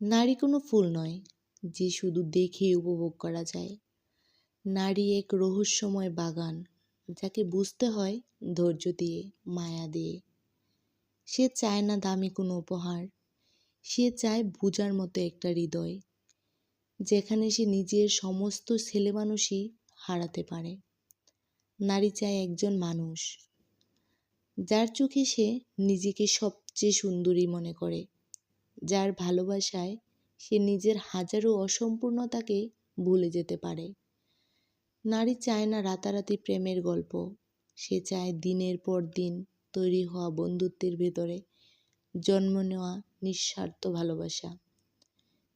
নারী কোনো ফুল নয় যে শুধু দেখে উপভোগ করা যায়। নারী এক রহস্যময় বাগান, যাকে বুঝতে হয় ধৈর্য দিয়ে, মায়া দিয়ে। সে চায় না দামি কোনো উপহার, সে চায় বুজার মতো একটা হৃদয়, যেখানে সে নিজের সমস্ত ছেলে মানুষই হারাতে পারে। নারী চায় একজন মানুষ, যার চোখে সে নিজেকে সবচেয়ে সুন্দরী মনে করে। যার ভালোবাসায় সে নিজের হাজারো অসম্পূর্ণতাকে ভুলে যেতে পারে। নারী চায় না রাতারাতি প্রেমের গল্প। সে চায় দিনের পর দিন তৈরি হওয়া বন্ধুত্বের ভেতরে জন্ম নেওয়া নিঃস্বার্থ ভালোবাসা।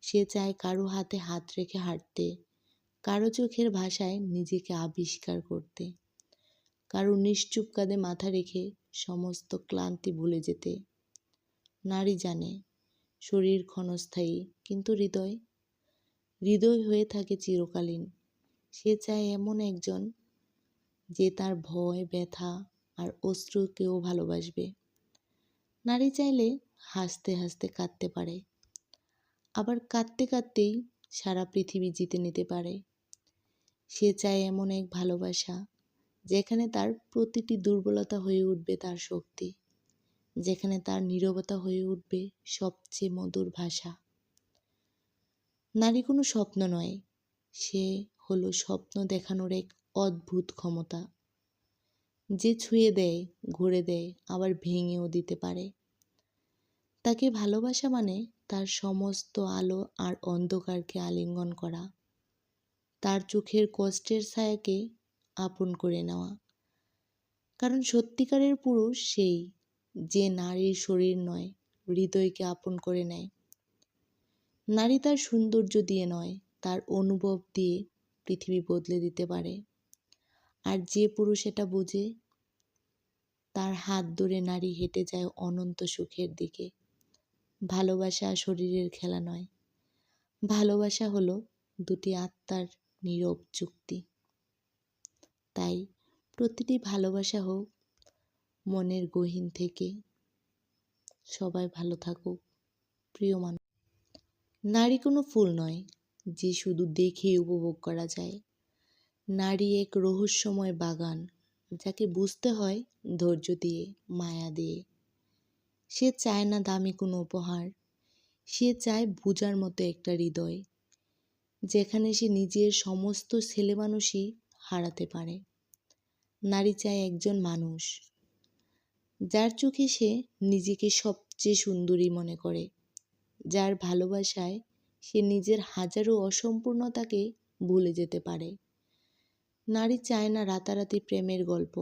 সে চায় কারও হাতে হাত রেখে হাঁটতে, কারও চোখের ভাষায় নিজেকে আবিষ্কার করতে, কারও নিশ্চুপ কাঁধে মাথা রেখে সমস্ত ক্লান্তি ভুলে যেতে। নারী জানে শরীর ক্ষণস্থায়ী, কিন্তু হৃদয়? হৃদয় হয়ে থাকে চিরকালীন। সে চায় এমন একজন যে তার ভয়, ব্যথা আর অশ্রুকেও ভালোবাসবে। নারী চাইলে হাসতে হাসতে কাঁদতে পারে। আবার কাঁদতে কাঁদতেই সারা পৃথিবী জিতে নিতে পারে। সে চায় এমন এক ভালোবাসা যেখানে তার প্রতিটি দুর্বলতা হয়ে উঠবে তার শক্তি। যেখানে তার নীরবতা হয়ে উঠবে সবচেয়ে মধুর ভাষা। নারী কোনো স্বপ্ন নয়, সে হলো স্বপ্ন দেখানোর এক অদ্ভুত ক্ষমতা। যে ছুঁয়ে দেয়, ঘুরে দেয়, আবার ভেঙেও দিতে পারে। তাকে ভালোবাসা মানে তার সমস্ত আলো আর অন্ধকারকে আলিঙ্গন করা। তার চোখের কষ্টের ছায়াকে আপন করে নেওয়া। কারণ সত্যিকারের পুরুষ সেই যে নারীর শরীর নয়, হৃদয়কে আপন করে নেয়। নারী তার সৌন্দর্য দিয়ে নয়, তার অনুভব দিয়ে পৃথিবী বদলে দিতে পারে। আর যে পুরুষ এটা বোঝে, তার হাত ধরে নারী হেঁটে যায় অনন্ত সুখের দিকে। ভালোবাসা শরীরের খেলা নয়, ভালোবাসা হলো দুটি আত্মার নীরব চুক্তি তাই প্রতিটি ভালোবাসা হোক মনের গহীন থেকে। সবাই ভালো থাকুক, প্রিয় মানুষ। নারী কোনো ফুল নয় যে শুধু দেখে উপভোগ করা যায়। নারী এক রহস্যময় বাগান যাকে বুঝতে হয় ধৈর্য দিয়ে, মায়া দিয়ে। সে চায় না দামি কোনো উপহার। সে চায় বুজার মতো একটা হৃদয়, যেখানে সে নিজের সমস্ত ছেলে মানুষই হারাতে পারে। নারী চায় একজন মানুষ যার চোখে সে নিজেকে সবচেয়ে সুন্দরী মনে করে। যার ভালোবাসায় সে নিজের হাজারো অসম্পূর্ণতাকে ভুলে যেতে পারে। নারী চায় না রাতারাতি প্রেমের গল্প।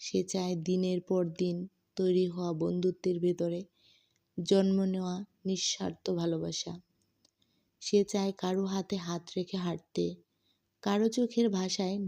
সে চায় দিনের পর দিন তৈরি হওয়া বন্ধুত্বের ভেতরে জন্ম নেওয়া নিঃস্বার্থ ভালোবাসা। সে চায় কারও হাতে হাত রেখে হাঁটতে, কারও চোখের ভাষায়